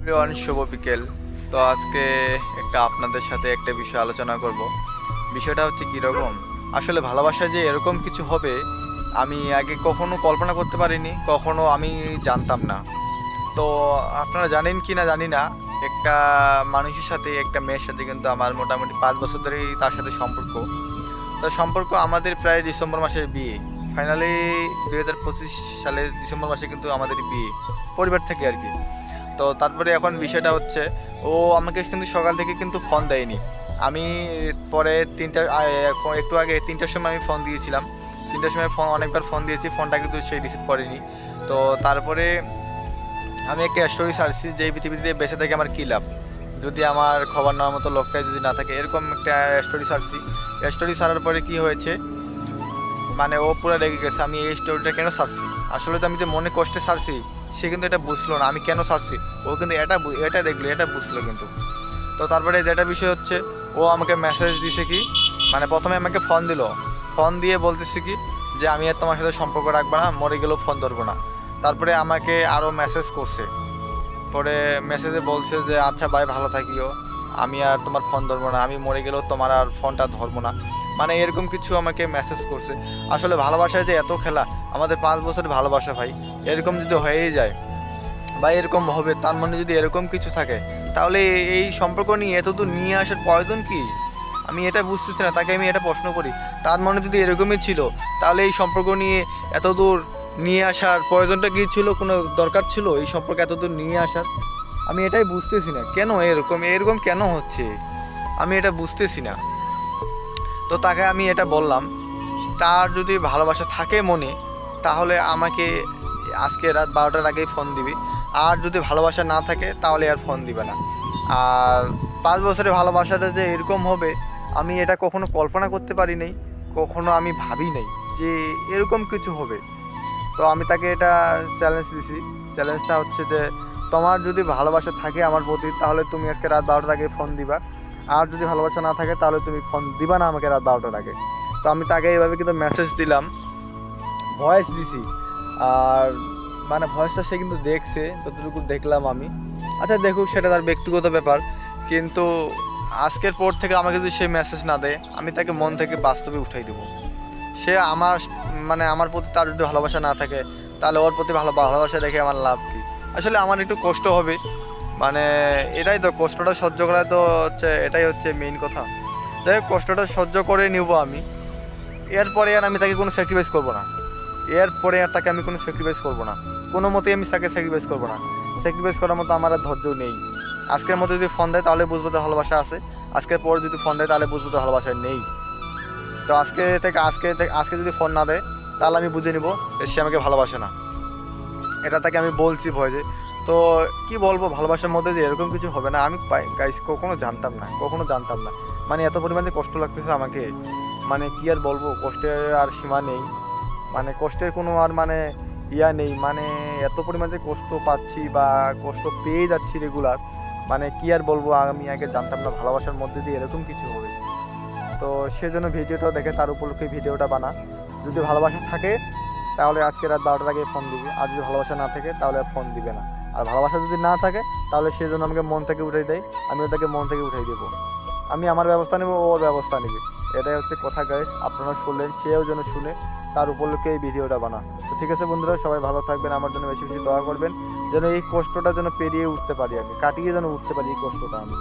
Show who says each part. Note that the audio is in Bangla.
Speaker 1: এভরিওয়ান, শুভ বিকেল। তো আজকে একটা আপনাদের সাথে একটা বিষয় আলোচনা করব। বিষয়টা হচ্ছে কীরকম? আসলে ভালোবাসা যে এরকম কিছু হবে, আমি আগে কখনো কল্পনা করতে পারিনি, কখনো আমি জানতাম না। তো আপনারা জানেন কি না জানি না, একটা মানুষের সাথে, একটা মেয়ের সাথে কিন্তু আমার মোটামুটি পাঁচ বছর ধরেই তার সাথে সম্পর্ক। তো সম্পর্ক আমাদের প্রায় ডিসেম্বর মাসে বিয়ে। ফাইনালি দুই হাজার পঁচিশ সালের ডিসেম্বর মাসে কিন্তু আমাদের বিয়ে। পরিবার থেকে আর কি। তো তারপরে এখন বিষয়টা হচ্ছে, ও আমাকে কিন্তু সকাল থেকে কিন্তু ফোন দেয়নি। আমি পরে তিনটা একটু আগে তিনটার সময় আমি ফোন দিয়েছিলাম। তিনটার সময় ফোন অনেকবার ফোন দিয়েছি ফোনটা কিন্তু সে রিসিভ করেনি। তো তারপরে আমি একটা স্টোরি সারছি যে পৃথিবীতে বেঁচে থেকে আমার কী লাভ? যদি আমার খবর নেওয়ার মতো লোকটাই যদি না থাকে, এরকম একটা স্টোরি সারছি স্টোরি সারার পরে কি হয়েছে মানে ও পুরো রেগে গেছে। আমি এই স্টোরিটা কেন সারছি আসলে তো আমি যে মনে কষ্টে ছাড়ছি সে কিন্তু এটা বুঝলো না, আমি কেন ছাড়ছি? ও কিন্তু এটা এটা দেখল, এটা বুঝলো কিন্তু। তো তারপরে যেটা বিষয় হচ্ছে, ও আমাকে মেসেজ দিছে কি মানে প্রথমে আমাকে ফোন দিল। ফোন দিয়ে বলতেছে কি, যে আমি আর তোমার সাথে সম্পর্ক রাখব না, মরে গেলেও ফোন ধরবো না। তারপরে আমাকে আরও মেসেজ করছে। পরে মেসেজে বলছে যে আচ্ছা ভাই, ভালো থাকিও। আমি আর তোমার ফোন ধরবো না। আমি মরে গেলেও তোমার আর ফোনটা ধরবো না। মানে এরকম কিছু আমাকে মেসেজ করছে। আসলে ভালোবাসায় যে এত খেলা, আমাদের পাঁচ বছর ভালোবাসা ভাই, এরকম যদি হয়েই যায় বা এরকম হবে, তার মনে যদি এরকম কিছু থাকে, তাহলে এই সম্পর্ক নিয়ে এতদূর নিয়ে আসার প্রয়োজন কি? আমি এটা বুঝতেছি না, তাকে আমি এটা প্রশ্ন করি। তার মনে যদি এরকমই ছিল, তাহলে এই সম্পর্ক নিয়ে এতদূর নিয়ে আসার প্রয়োজনটা কি ছিল? কোনো দরকার ছিল এই সম্পর্ক এতদূর নিয়ে আসার? আমি এটাই বুঝতেছি না। কেন এরকম? এরকম কেন হচ্ছে? আমি এটা বুঝতেছি না। তো তাকে আমি এটা বললাম, তার যদি ভালোবাসা থাকে মনে, তাহলে আমাকে আজকে রাত বারোটার আগেই ফোন দিবি। আর যদি ভালোবাসা না থাকে, তাহলে আর ফোন দিবে না। আর পাঁচ বছরের ভালোবাসাটা যে এরকম হবে, আমি এটা কখনো কল্পনা করতে পারি নাই, কখনো আমি ভাবি নাই যে এরকম কিছু হবে। তো আমি তাকে এটা চ্যালেঞ্জ দিছি। চ্যালেঞ্জটা হচ্ছে যে, তোমার যদি ভালোবাসা থাকে আমার প্রতি, তাহলে তুমি আজকে রাত বারোটার আগে ফোন দিবা। আর যদি ভালোবাসা না থাকে, তাহলে তুমি ফোন দিবা না আমাকে রাত বারোটার আগে। তো আমি তাকে এইভাবে কিন্তু মেসেজ দিলাম। ভয়েস দিছি। আর মানে ভয়েসটা সে কিন্তু দেখছে, যতটুকু দেখলাম আমি। আচ্ছা দেখুক, সেটা তার ব্যক্তিগত ব্যাপার। কিন্তু আজকের পর থেকে আমাকে যদি সে মেসেজ না দেয়, আমি তাকে মন থেকে বাস্তবে উঠাই দেবো। সে আমার মানে আমার প্রতি তার যদি ভালোবাসা না থাকে, তাহলে ওর প্রতি ভালো, ভালোবাসা দেখে আমার লাভ কি? আসলে আমার একটু কষ্ট হবে। মানে এটাই তো কষ্টটা সহ্য করা তো হচ্ছে এটাই হচ্ছে মেইন কথা। যাই হোক, কষ্টটা সহ্য করে নিব আমি। এরপরে আর আমি তাকে কোনো স্যাক্রিফাইস করব না। এরপরে আর তাকে আমি কোনো স্যাক্রিফাইস করব না। কোনো মতেই আমি তাকে স্যাক্রিফাইস করব না। স্যাক্রিফাইস করার মতো আমার আর ধৈর্য নেই। আজকের মতো যদি ফোন দেয় তাহলে বুঝব তো ভালোবাসা আছে। আজকের পর যদি ফোন দেয় তাহলে বুঝব তো ভালোবাসা নেই। তো আজকে থেকে আজকে থেকে আজকে যদি ফোন না দেয় তাহলে আমি বুঝে নিব যে সে আমাকে ভালোবাসে না। এটা তাকে আমি বলছি ভয়ে তো কি বলব, ভালোবাসার মধ্যে যে এরকম কিছু হবে না, আমি গাইস কখনো জানতাম না, কখনো জানতাম না। মানে এত পরিমাণে কষ্ট লাগতেছে আমাকে মানে কি আর বলব, কষ্টের আর সীমা নেই। মানে কষ্টের কোনো আর মানে ইয়া নেই মানে এত পরিমাণে কষ্ট পাচ্ছি বা কষ্ট পেয়ে যাচ্ছি রেগুলার মানে কি আর বলব, আমি আগে জানতাম না, ভালোবাসার মধ্যে দিয়ে এরকম কিছু হবে। তো সেজন্য ভিডিওটা দেখে তার উপলক্ষে ভিডিওটা বানা। যদি ভালোবাসা থাকে, তাহলে আজকে রাত বারোটার আগে ফোন দিবে। আর যদি ভালোবাসা না থাকে, তাহলে ফোন দিবে না। আর ভালোবাসা যদি না থাকে, তাহলে সে যেন আমাকে মন থেকে উঠাই দেয়, আমি তাকে মন থেকে উঠাই দেবো। আমি আমার ব্যবস্থা নেব ওর ব্যবস্থা নেবে। এটাই হচ্ছে কথা গাইস আপনারা শুনলেন, সেও যেন শুনে, তার উপলক্ষে এই ভিডিওটা বানা তো ঠিক আছে বন্ধুরা, সবাই ভালো থাকবেন, আমার জন্য বেশি বেশি দোয়া করবেন, যেন এই কষ্টটা যেন পেরিয়ে উঠতে পারি আমি, কাটিয়ে যেন উঠতে পারি এই কষ্টটা আমি।